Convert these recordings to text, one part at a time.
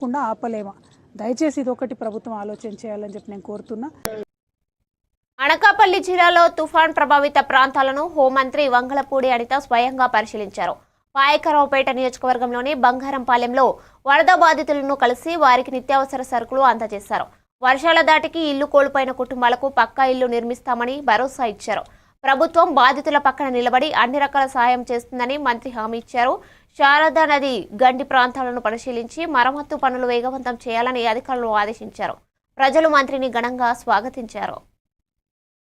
తప్పకుండా ఆపలేమా? దయచేసి ఇది ఒకటి ప్రభుత్వం ఆలోచన చేయాలని చెప్పి నేను కోరుతున్నా. అనకాపల్లి జిల్లాలో తుఫాన్ ప్రభావిత ప్రాంతాలను హోంమంత్రి వంగలపూడి అనిత స్వయంగా పరిశీలించారు. పాయకరావుపేట నియోజకవర్గంలోని బంగారంపాలెంలో వరద బాధితులను కలిసి వారికి నిత్యావసర సరుకులు అందజేశారు. వర్షాల దాటికి ఇల్లు కోల్పోయిన కుటుంబాలకు పక్కా ఇల్లు నిర్మిస్తామని భరోసా ఇచ్చారు. ప్రభుత్వం బాధితుల పక్కన నిలబడి అన్ని రకాల సాయం చేస్తుందని మంత్రి హామీ ఇచ్చారు. శారదా నది గండి ప్రాంతాలను పరిశీలించి మరమ్మత్తు పనులు వేగవంతం చేయాలని అధికారులు ఆదేశించారు. ప్రజలు మంత్రిని ఘనంగా స్వాగతించారు.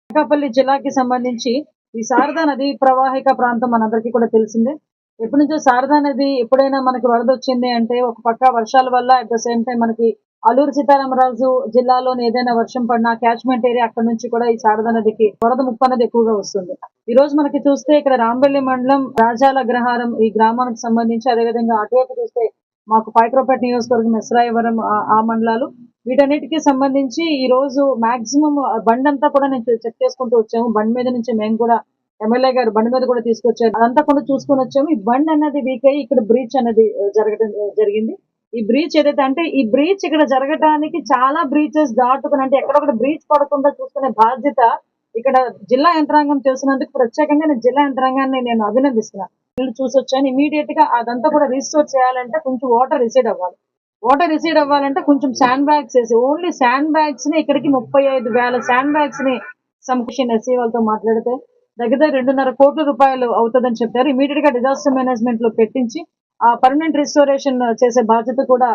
అనకాపల్లి జిల్లాకి సంబంధించి ఈ శారదా నది ప్రవాహిక ప్రాంతం మనందరికీ కూడా తెలిసిందే. ఎప్పటి నుంచో శారదా నది ఎప్పుడైనా మనకి వరద వచ్చింది అంటే ఒక పక్క వర్షాల వల్ల అట్ ద సేమ్ టైం మనకి అల్లూరు సీతారామరాజు జిల్లాలోని ఏదైనా వర్షం పడినా క్యాచ్మెంట్ ఏరియా అక్కడ నుంచి కూడా ఈ శారదా నదికి వరద ముప్పు అనేది ఎక్కువగా వస్తుంది. ఈ రోజు మనకి చూస్తే ఇక్కడ రాంబెల్లి మండలం రాజాల అగ్రహారం ఈ గ్రామానికి సంబంధించి అదేవిధంగా అటువైపు చూస్తే మాకు పైక్రోపేట నియోజకవర్గం ఎస్రాయవరం ఆ- ఆ మండలాలు. వీటన్నిటికీ సంబంధించి ఈ రోజు మాక్సిమం బండి అంతా కూడా నేను చెక్ చేసుకుంటూ వచ్చాము. బండి మీద నుంచి మేము కూడా ఎమ్మెల్యే గారు బండి మీద కూడా తీసుకొచ్చారు. అదంతా కూడా చూసుకొని వచ్చాము. ఈ బండి అనేది వీక్ అయ్యి ఇక్కడ బ్రీచ్ అనేది జరగడం జరిగింది. ఈ బ్రీచ్ ఏదైతే అంటే ఈ బ్రీచ్ ఇక్కడ జరగటానికి చాలా బ్రీచెస్ దాటుకుని అంటే ఎక్కడొక్కడ బ్రీచ్ పడకుండా చూసుకునే బాధ్యత ఇక్కడ జిల్లా యంత్రాంగం చేసినందుకు ప్రత్యేకంగా నేను జిల్లా యంత్రాంగాన్ని నేను అభినందిస్తున్నాను ఇల్లు చూసొచ్చాను ఇమీడియట్గా అదంతా కూడా రీస్టోర్ చేయాలంటే కొంచెం వాటర్ రిసీడ్ అవ్వాలి. వాటర్ రిసీడ్ అవ్వాలంటే కొంచెం శాండ్ బ్యాగ్స్ వేసి ఓన్లీ శాండ్ బ్యాగ్స్ని ఇక్కడికి ముప్పై ఐదు వేల శాండ్ బ్యాగ్స్ని సంకృష్ణ ఎస్సీ వాళ్ళతో మాట్లాడితే దగ్గర రెండున్నర కోట్ల రూపాయలు అవుతుందని చెప్పారు. ఇమీడియట్గా డిజాస్టర్ మేనేజ్మెంట్లో పెట్టించి ఆ పర్మనెంట్ రిస్టోరేషన్ చేసే బాధ్యత కూడా